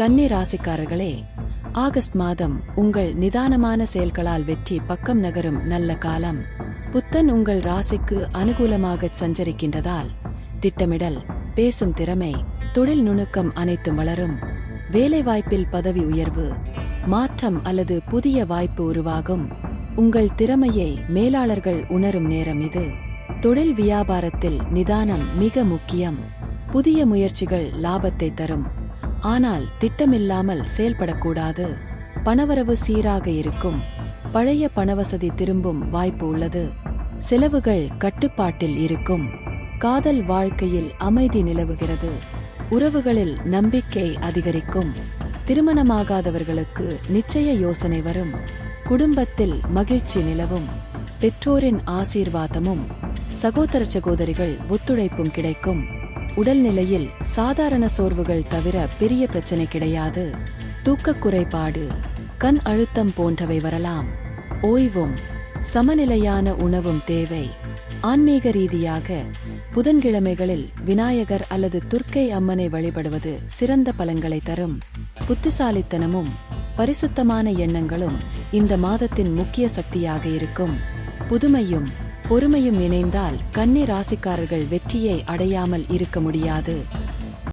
கன்னி ராசிக்காரர்களே ஆகஸ்ட் மாதம் உங்கள் நிதானமான செயல்களால் வெற்றி பக்கம் நகரும் நல்ல காலம். புத்தன் உங்கள் ராசிக்கு அனுகூலமாகச் சஞ்சரிக்கின்றதால் திட்டமிடல் பேசும் திறமை தொழில் நுணுக்கம் அனைத்தும் வளரும். வேலைவாய்ப்பில் பதவி உயர்வு மாற்றம் அல்லது புதிய வாய்ப்பு உருவாகும். உங்கள் திறமையை மேலாளர்கள் உணரும் நேரம் இது. தொழில் வியாபாரத்தில் நிதானம் மிக முக்கியம். புதிய முயற்சிகள் லாபத்தை தரும். ஆனால் திட்டமில்லாமல் செயல்படக்கூடாது. பணவரவு சீராக இருக்கும். பழைய பணவசதி திரும்பும் வாய்ப்பு உள்ளது. செலவுகள் கட்டுப்பாட்டில் இருக்கும். காதல் வாழ்க்கையில் அமைதி நிலவுகிறது. உறவுகளில் நம்பிக்கை அதிகரிக்கும். திருமணமாகாதவர்களுக்கு நிச்சய யோசனை வரும். குடும்பத்தில் மகிழ்ச்சி நிலவும். பெற்றோரின் ஆசீர்வாதமும் சகோதர சகோதரிகள் ஒத்துழைப்பும் கிடைக்கும். உடல்நிலையில் சாதாரண சோர்வுகள் தவிர பெரிய பிரச்சனை கிடையாது. தூக்கக் குறைபாடு கண் அழுத்தம் போன்றவை வரலாம். ஓய்வும் சமநிலையான உணவும் தேவை. ஆன்மீக ரீதியாக புதன்கிழமைகளில் விநாயகர் அல்லது துர்க்கை அம்மனை வழிபடுவது சிறந்த பலன்களை தரும். புத்திசாலித்தனமும் பரிசுத்தமான எண்ணங்களும் இந்த மாதத்தின் முக்கிய சக்தியாக இருக்கும். புதுமையும் பொறுமையும் இணைந்தால் கன்னி ராசிக்காரர்கள் வெற்றியை அடையாமல் இருக்க முடியாது.